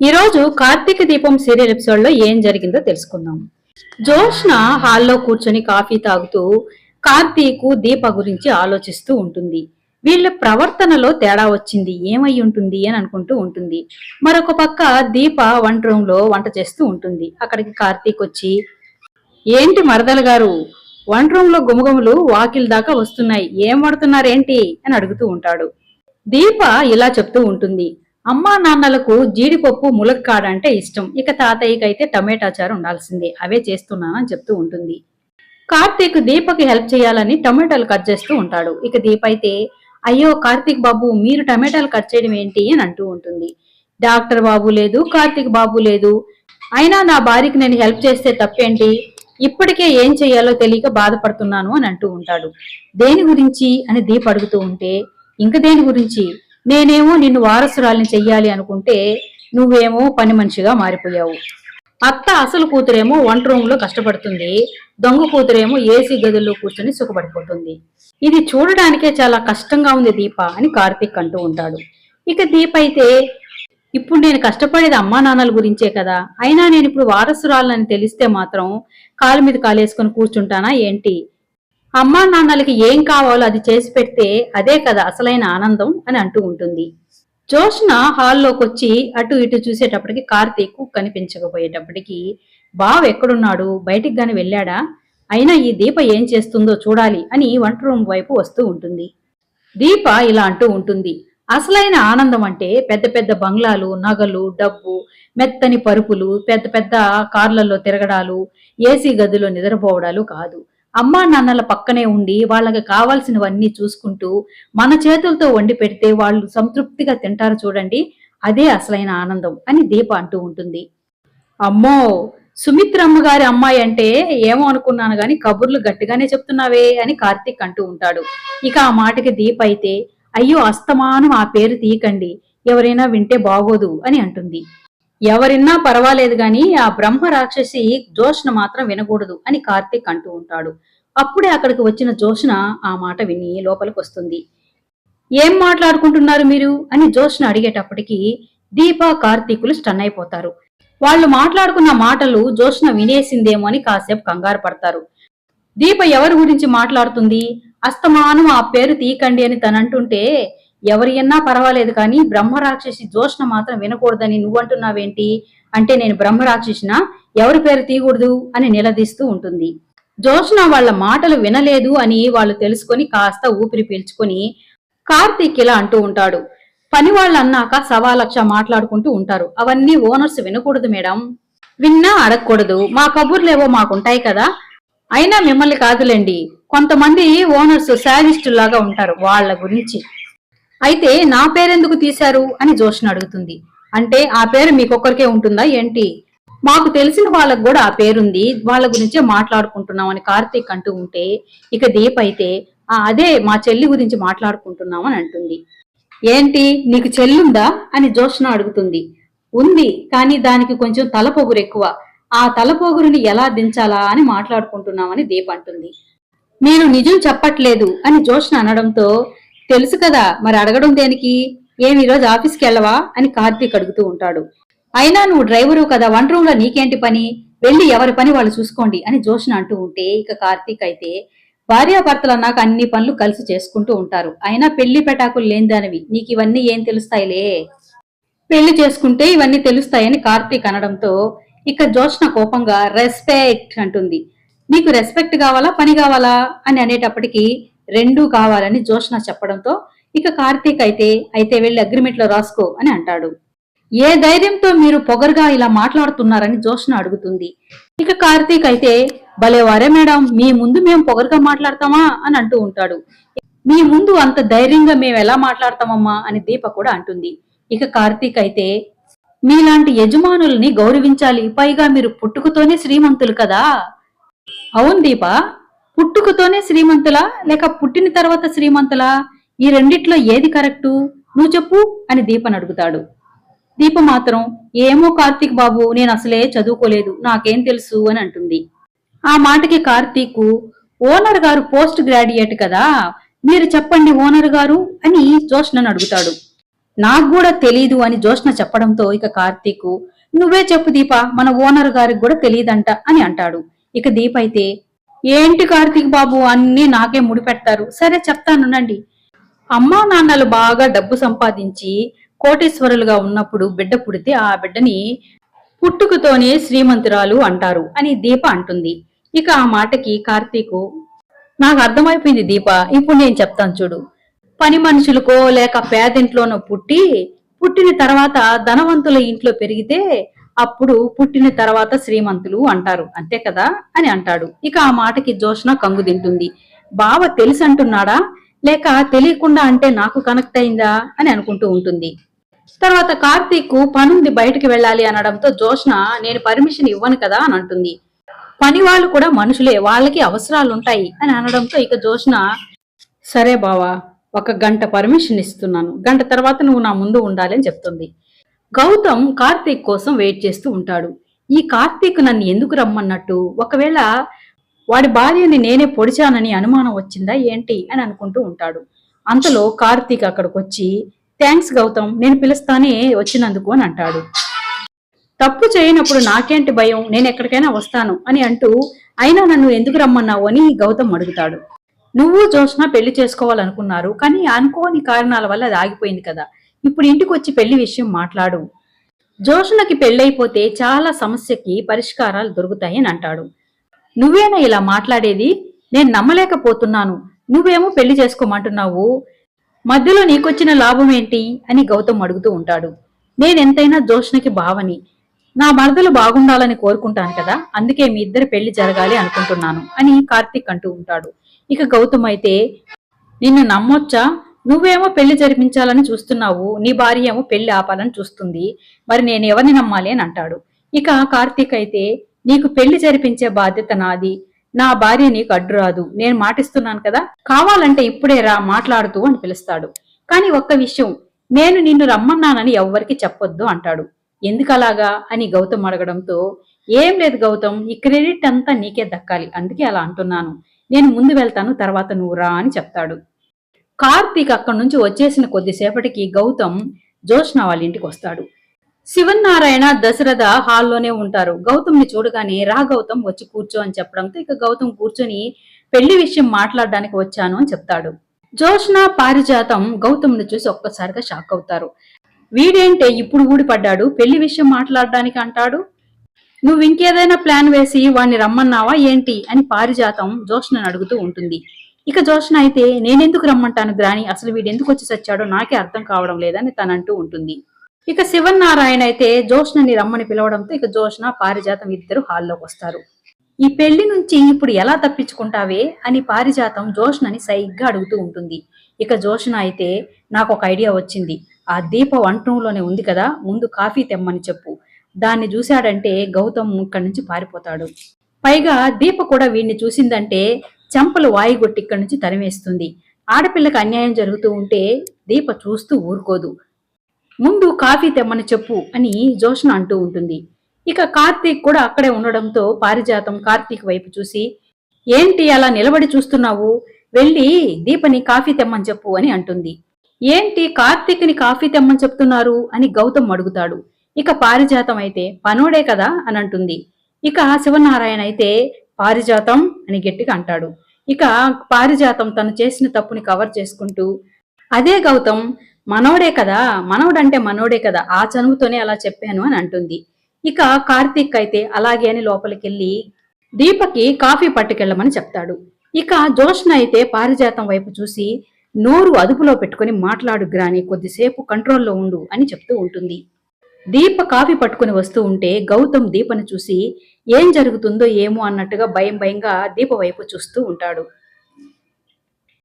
ఈరోజు కార్తీక దీపం సీరియల్ ఎపిసోడ్లో ఏం జరిగిందో తెలుసుకుందాం. జోష్న హాల్లో కూర్చొని కాఫీ తాగుతూ కార్తీకు దీప గురించి ఆలోచిస్తూ ఉంటుంది. వీళ్ళ ప్రవర్తనలో తేడా వచ్చింది ఏమై ఉంటుంది అని అనుకుంటూ ఉంటుంది. మరొక పక్క దీప వంట రూమ్లో వంట చేస్తూ ఉంటుంది. అక్కడికి కార్తీక్ వచ్చి ఏంటి మరదల గారు? వంట రూమ్లో గుమగుమలు వాకిల్ దాకా వస్తున్నాయి. ఏం పడుతున్నారేంటి అని అడుగుతూ ఉంటాడు. దీప ఇలా చెప్తూ ఉంటుంది అమ్మా నాన్నలకు జీడిపప్పు ములక్కాడ అంటే ఇష్టం. ఇక తాతయ్యకి అయితే టమాటా చారు ఉండాల్సిందే. అవే చేస్తున్నానని చెప్తూ ఉంటుంది. కార్తీక్ దీపకి హెల్ప్ చేయాలని టమాటాలు కట్ చేస్తూ ఉంటాడు. ఇక దీప అయితే అయ్యో కార్తీక్ బాబు మీరు టమాటాలు కట్ చేయడం ఏంటి? అని అంటూ ఉంటుంది. డాక్టర్ బాబు లేదు కార్తీక్ బాబు లేదు. అయినా నా భార్యకి నేను హెల్ప్ చేస్తే తప్పేంటి? ఇప్పటికే ఏం చేయాలో తెలియక బాధపడుతున్నాను అని అంటూ ఉంటాడు. దేని గురించి? అని దీప అడుగుతూ ఉంటే ఇంక దేని గురించి? నేనేమో నిన్ను వారసురాల్ని చెయ్యాలి అనుకుంటే నువ్వేమో పని మనిషిగా మారిపోయావు. అత్త అసలు కూతురేమో వంట రూమ్లో కష్టపడుతుంది. దొంగ కూతురేమో ఏసీ గదుల్లో కూర్చొని సుఖపడిపోతుంది. ఇది చూడడానికే చాలా కష్టంగా ఉంది దీప అని కార్తీక్ అంటూ ఉంటాడు. ఇక దీప అయితే ఇప్పుడు నేను కష్టపడేది అమ్మా నాన్నల గురించే కదా. అయినా నేను ఇప్పుడు వారసురాలని తెలిస్తే మాత్రం కాలు మీద కాలేసుకొని కూర్చుంటానా ఏంటి? అమ్మా నాన్నలకి ఏం కావాలో అది చేసి పెడితే అదే కదా అసలైన ఆనందం అని అంటూ ఉంటుంది. జోష్న హాల్లోకి వచ్చి అటు ఇటు చూసేటప్పటికి కార్తీక్ కనిపించకపోయేటప్పటికి బావ ఎక్కడున్నాడు? బయటికి గాని వెళ్ళాడా? అయినా ఈ దీప ఏం చేస్తుందో చూడాలి అని వంట రూమ్ వైపు వస్తూ ఉంటుంది. దీప ఇలా అంటూ ఉంటుంది అసలైన ఆనందం అంటే పెద్ద పెద్ద బంగ్లాలు నగలు డబ్బు మెత్తని పరుపులు పెద్ద పెద్ద కార్లలో తిరగడాలు ఏసీ గదిలో నిద్రపోవడాలు కాదు. అమ్మా నాన్నల పక్కనే ఉండి వాళ్ళకి కావాల్సినవన్నీ చూసుకుంటూ మన చేతులతో వండి పెడితే వాళ్ళు సంతృప్తిగా తింటారు చూడండి. అదే అసలైన ఆనందం అని దీప అంటూ ఉంటుంది. అమ్మో! సుమిత్రమ్మ గారి అమ్మాయి అంటే ఏమో అనుకున్నాను గాని కబుర్లు గట్టిగానే చెప్తున్నావే అని కార్తీక్ అంటూ ఉంటాడు. ఇక ఆ మాటకి దీప అయితే అయ్యో అస్తమానం ఆ పేరు తీయకండి. ఎవరైనా వింటే బాగోదు అని అంటుంది. ఎవరిన్నా పర్వాలేదు గాని ఆ బ్రహ్మ రాక్షసి జోష్న మాత్రం వినకూడదు అని కార్తీక్ అంటూ ఉంటాడు. అప్పుడే అక్కడికి వచ్చిన జోష్న ఆ మాట విని లోపలికి వస్తుంది. ఏం మాట్లాడుకుంటున్నారు మీరు? అని జోష్న అడిగేటప్పటికి దీప కార్తీకులు స్టన్ అయిపోతారు. వాళ్ళు మాట్లాడుకున్న మాటలు జోష్న వినేసిందేమో అని కాసేపు కంగారు పడతారు. దీప ఎవరి గురించి మాట్లాడుతుంది? అస్తమానం ఆ పేరు తీకండి అని తనంటుంటే ఎవరియన్నా పర్వాలేదు కానీ బ్రహ్మరాక్షసి జోష్ణ మాత్రం వినకూడదని నువ్వంటున్నావేంటి? అంటే నేను బ్రహ్మరాక్షసినా? ఎవరి పేరు తీయకూడదు? అని నిలదీస్తూ ఉంటుంది. జోష్ణ వాళ్ళ మాటలు వినలేదు అని వాళ్ళు తెలుసుకొని కాస్త ఊపిరి పీల్చుకొని కార్తీక్ ఇలా అంటూ ఉంటాడు. పని వాళ్ళు అన్నాక సవా లక్ష మాట్లాడుకుంటూ ఉంటారు. అవన్నీ ఓనర్స్ వినకూడదు మేడం. విన్నా అడగకూడదు. మా కబుర్లేవో మాకుంటాయి కదా. అయినా మిమ్మల్ని కాదులేండి. కొంతమంది ఓనర్స్ లాగా ఉంటారు వాళ్ళ గురించి. అయితే నా పేరెందుకు తీశారు అని జోష్న అడుగుతుంది. అంటే ఆ పేరు మీకొక్కరికే ఉంటుందా ఏంటి? మాకు తెలిసిన వాళ్ళకు కూడా ఆ పేరుంది. వాళ్ళ గురించే మాట్లాడుకుంటున్నాం అని కార్తీక్ అంటూ ఉంటే ఇక దీప్ అయితే అదే మా చెల్లి గురించి మాట్లాడుకుంటున్నాం అని అంటుంది. ఏంటి నీకు చెల్లుందా? అని జోష్న అడుగుతుంది. ఉంది కానీ దానికి కొంచెం తలపొగురు ఎక్కువ. ఆ తలపోగురుని ఎలా దించాలా అని మాట్లాడుకుంటున్నామని దీప్ అంటుంది. మీరు నిజం చెప్పట్లేదు అని జోష్న అనడంతో తెలుసు కదా మరి అడగడం దేనికి? ఏమి ఈరోజు ఆఫీస్కి వెళ్ళవా? అని కార్తీక్ అడుగుతూ ఉంటాడు. అయినా నువ్వు డ్రైవరు కదా వన్ రూమ్లో నీకేంటి పని? వెళ్ళి ఎవరి పని వాళ్ళు చూసుకోండి అని జోష్న అంటూ ఉంటే ఇక కార్తీక్ అయితే భార్యాభర్తలు అన్నాక అన్ని పనులు కలిసి చేసుకుంటూ ఉంటారు. అయినా పెళ్ళి పెటాకులు లేనిదానివి. నీకు ఇవన్నీ ఏం తెలుస్తాయిలే? పెళ్ళి చేసుకుంటే ఇవన్నీ తెలుస్తాయని కార్తీక్ అనడంతో ఇక జోష్న కోపంగా రెస్పెక్ట్ అంటుంది. నీకు రెస్పెక్ట్ కావాలా? పని కావాలా? అని అనేటప్పటికీ రెండూ కావాలని జోష్న చెప్పడంతో ఇక కార్తీక్ అయితే అయితే వెళ్ళి అగ్రిమెంట్లో రాసుకో అని అంటాడు. ఏ ధైర్యంతో మీరు పొగరుగా ఇలా మాట్లాడుతున్నారని జోష్న అడుగుతుంది. ఇక కార్తీక్ అయితే భలేవారే మేడం మీ ముందు మేము పొగరుగా మాట్లాడతామా అని అంటూ ఉంటాడు. మీ ముందు అంత ధైర్యంగా మేము ఎలా మాట్లాడతామమ్మా అని దీప కూడా అంటుంది. ఇక కార్తీక్ అయితే మీలాంటి యజమానుల్ని గౌరవించాలి పైగా మీరు పుట్టుకతోనే శ్రీమంతులు కదా. అవును దీప? పుట్టుకతోనే శ్రీమంతులా లేక పుట్టిన తర్వాత శ్రీమంతులా? ఈ రెండిట్లో ఏది కరెక్టు? నువ్వు చెప్పు అని దీపన్ అడుగుతాడు. దీప మాత్రం ఏమో కార్తీక్ బాబు నేను అసలే చదువుకోలేదు నాకేం తెలుసు అని అంటుంది. ఆ మాటకి కార్తీక్ ఓనర్ గారు పోస్ట్ గ్రాడ్యుయేట్ కదా మీరు చెప్పండి ఓనర్ గారు అని జోష్ణను అడుగుతాడు. నాకు కూడా తెలీదు అని జోష్ణ చెప్పడంతో ఇక కార్తీక్ నువ్వే చెప్పు దీప మన ఓనర్ గారికి కూడా తెలియదంట అని అంటాడు. ఇక దీప అయితే ఏంటి కార్తీక్ బాబు? అన్నీ నాకే ముడిపెడతారు సరే చెప్తానునండి అమ్మా నాన్నలు బాగా డబ్బు సంపాదించి కోటేశ్వరులుగా ఉన్నప్పుడు బిడ్డ పుడితే ఆ బిడ్డని పుట్టుకతోనే శ్రీమంతురాలు అంటారు అని దీప అంటుంది. ఇక ఆ మాటకి కార్తీకు నాకు అర్థమైపోయింది దీప ఇప్పుడు నేను చెప్తాను చూడు. పని మనుషులకో లేక పేదింట్లోనో పుట్టి పుట్టిన తర్వాత ధనవంతుల ఇంట్లో పెరిగితే అప్పుడు పుట్టిన తర్వాత శ్రీమంతులు అంటారు. అంతే కదా? అని అంటాడు. ఇక ఆ మాటకి జోష్న కంగు తింటుంది. బావ తెలిసి అంటున్నాడా లేక తెలియకుండా అంటే నాకు కనెక్ట్ అయిందా? అని అనుకుంటూ ఉంటుంది. తర్వాత కార్తీక్ పనుంది బయటకు వెళ్ళాలి అనడంతో జోష్న నేను పర్మిషన్ ఇవ్వను కదా? అని అంటుంది. పని వాళ్ళు కూడా మనుషులే వాళ్ళకి అవసరాలు ఉంటాయి అని అనడంతో ఇక జోష్న సరే బావా ఒక గంట పర్మిషన్ ఇస్తున్నాను. గంట తర్వాత నువ్వు నా ముందు ఉండాలి అని చెప్తుంది. గౌతమ్ కార్తీక్ కోసం వెయిట్ చేస్తూ ఉంటాడు. ఈ కార్తీక్ నన్ను ఎందుకు రమ్మన్నట్టు? ఒకవేళ వాడి భార్యని నేనే పొడిచానని అనుమానం వచ్చిందా ఏంటి అని అనుకుంటూ ఉంటాడు. అంతలో కార్తీక్ అక్కడికి వచ్చి థ్యాంక్స్ గౌతమ్ నేను పిలుస్తానే వచ్చినందుకు అని అంటాడు. తప్పు చేయనప్పుడు నాకేంటి భయం? నేను ఎక్కడికైనా వస్తాను అని అంటూ అయినా నన్ను ఎందుకు రమ్మన్నావు? అని గౌతమ్ అడుగుతాడు. నువ్వు జోష్న పెళ్ళి చేసుకోవాలనుకున్నారు కానీ అనుకోని కారణాల వల్ల అది ఆగిపోయింది కదా. ఇప్పుడు ఇంటికి వచ్చి పెళ్ళి విషయం మాట్లాడు. జోషులకి పెళ్ళైపోతే చాలా సమస్యకి పరిష్కారాలు దొరుకుతాయి అని అంటాడు. నువ్వేనా ఇలా మాట్లాడేది? నేను నమ్మలేకపోతున్నాను. నువ్వేమో పెళ్ళి చేసుకోమంటున్నావు. మధ్యలో నీకొచ్చిన లాభం ఏంటి అని గౌతమ్ అడుగుతూ ఉంటాడు. నేనెంతైనా జోష్ణకి భావని. నా మరదలు బాగుండాలని కోరుకుంటాను కదా అందుకే మీ ఇద్దరు పెళ్ళి జరగాలి అనుకుంటున్నాను అని కార్తీక్ అంటూ ఉంటాడు. ఇక గౌతమ్ అయితే నిన్ను నమ్మొచ్చా? నువ్వేమో పెళ్ళి జరిపించాలని చూస్తున్నావు నీ భార్య ఏమో పెళ్ళి ఆపాలని చూస్తుంది మరి నేను ఎవరిని నమ్మాలి అని అంటాడు. ఇక కార్తీక్ అయితే నీకు పెళ్ళి జరిపించే బాధ్యత నాది నా భార్య నీకు అడ్డు రాదు నేను మాటిస్తున్నాను కదా కావాలంటే ఇప్పుడే రా మాట్లాడుతూ అని పిలుస్తాడు. కానీ ఒక్క విషయం నేను నిన్ను రమ్మన్నానని ఎవ్వరికి చెప్పొద్దు అంటాడు. ఎందుకలాగా అని గౌతమ్ అడగడంతో ఏం లేదు గౌతమ్ ఈ క్రెడిట్ అంతా నీకే దక్కాలి అందుకే అలా అంటున్నాను. నేను ముందు వెళ్తాను తర్వాత నువ్వు రా అని చెప్తాడు. కార్తీక్ అక్కడి నుంచి వచ్చేసిన కొద్దిసేపటికి గౌతమ్ జోష్న వాళ్ళ ఇంటికి వస్తాడు. శివనారాయణ దశరథ హాల్లోనే ఉంటారు. గౌతమ్ని చూడగానే రా గౌతమ్ వచ్చి కూర్చో అని చెప్పడంతో ఇక గౌతమ్ కూర్చొని పెళ్ళి విషయం మాట్లాడడానికి వచ్చాను అని చెప్తాడు. జోష్న పారిజాతం గౌతమ్ని చూసి ఒక్కసారిగా షాక్ అవుతారు. వీడేంటే ఇప్పుడు ఊడిపడ్డాడు? పెళ్ళి విషయం మాట్లాడడానికి అంటాడు? నువ్వు ఇంకేదైనా ప్లాన్ వేసి వాణ్ణి రమ్మన్నావా ఏంటి? అని పారిజాతం జోష్నను అడుగుతూ ఉంటుంది. ఇక జోష్న అయితే నేనెందుకు రమ్మంటాను గ్రాని? అసలు వీడెందుకు వచ్చి సచ్చాడో నాకే అర్థం కావడం లేదని తనంటూ ఉంటుంది. ఇక శివన్నారాయణ అయితే జోష్నని రమ్మని పిలవడంతో ఇక జోష్న పారిజాతం ఇద్దరు హాల్లోకి వస్తారు. ఈ పెళ్ళి నుంచి ఇప్పుడు ఎలా తప్పించుకుంటావే? అని పారిజాతం జోష్నని సైగ్గా అడుగుతూ ఉంటుంది. ఇక జోష్న అయితే నాకు ఒక ఐడియా వచ్చింది. ఆ దీప వంటంలోనే ఉంది కదా ముందు కాఫీ తెమ్మని చెప్పు. దాన్ని చూశాడంటే గౌతమ్ ఇక్కడి నుంచి పారిపోతాడు. పైగా దీప కూడా వీడిని చూసిందంటే చెంపలు వాయిగొట్టి ఇక్కడి నుంచి తరిమేస్తుంది. ఆడపిల్లకి అన్యాయం జరుగుతూ ఉంటే దీప చూస్తూ ఊరుకోదు. ముందు కాఫీ తెమ్మని చెప్పు అని జోష్న అంటూ ఉంటుంది. ఇక కార్తీక్ కూడా అక్కడే ఉండడంతో పారిజాతం కార్తీక్ వైపు చూసి ఏంటి అలా నిలబడి చూస్తున్నావు? వెళ్ళి దీపని కాఫీ తెమ్మని చెప్పు అని అంటుంది. ఏంటి కార్తీక్ని కాఫీ తెమ్మని చెప్తున్నారు? అని గౌతమ్ అడుగుతాడు. ఇక పారిజాతం అయితే పనోడే కదా అని అంటుంది. ఇక శివనారాయణ అయితే పారిజాతం అని గట్టిగా అంటాడు. ఇక పారిజాతం తను చేసిన తప్పుని కవర్ చేసుకుంటూ అదే గౌతమ్ మనోడే కదా మనోడంటే మనోడే కదా ఆ చనువుతోనే అలా చెప్పాను అని అంటుంది. ఇక కార్తీక్ అయితే అలాగే అని లోపలికెళ్ళి దీపకి కాఫీ పట్టుకెళ్ళమని చెప్తాడు. ఇక జోష్న అయితే పారిజాతం వైపు చూసి నోరు అదుపులో పెట్టుకుని మాట్లాడు గ్రాని కొద్దిసేపు కంట్రోల్లో ఉండు అని చెప్తూ ఉంటుంది. దీప కాఫీ పట్టుకుని వస్తూ ఉంటే గౌతమ్ దీపని చూసి ఏం జరుగుతుందో ఏమో అన్నట్టుగా భయం భయంగా దీప వైపు చూస్తూ ఉంటాడు.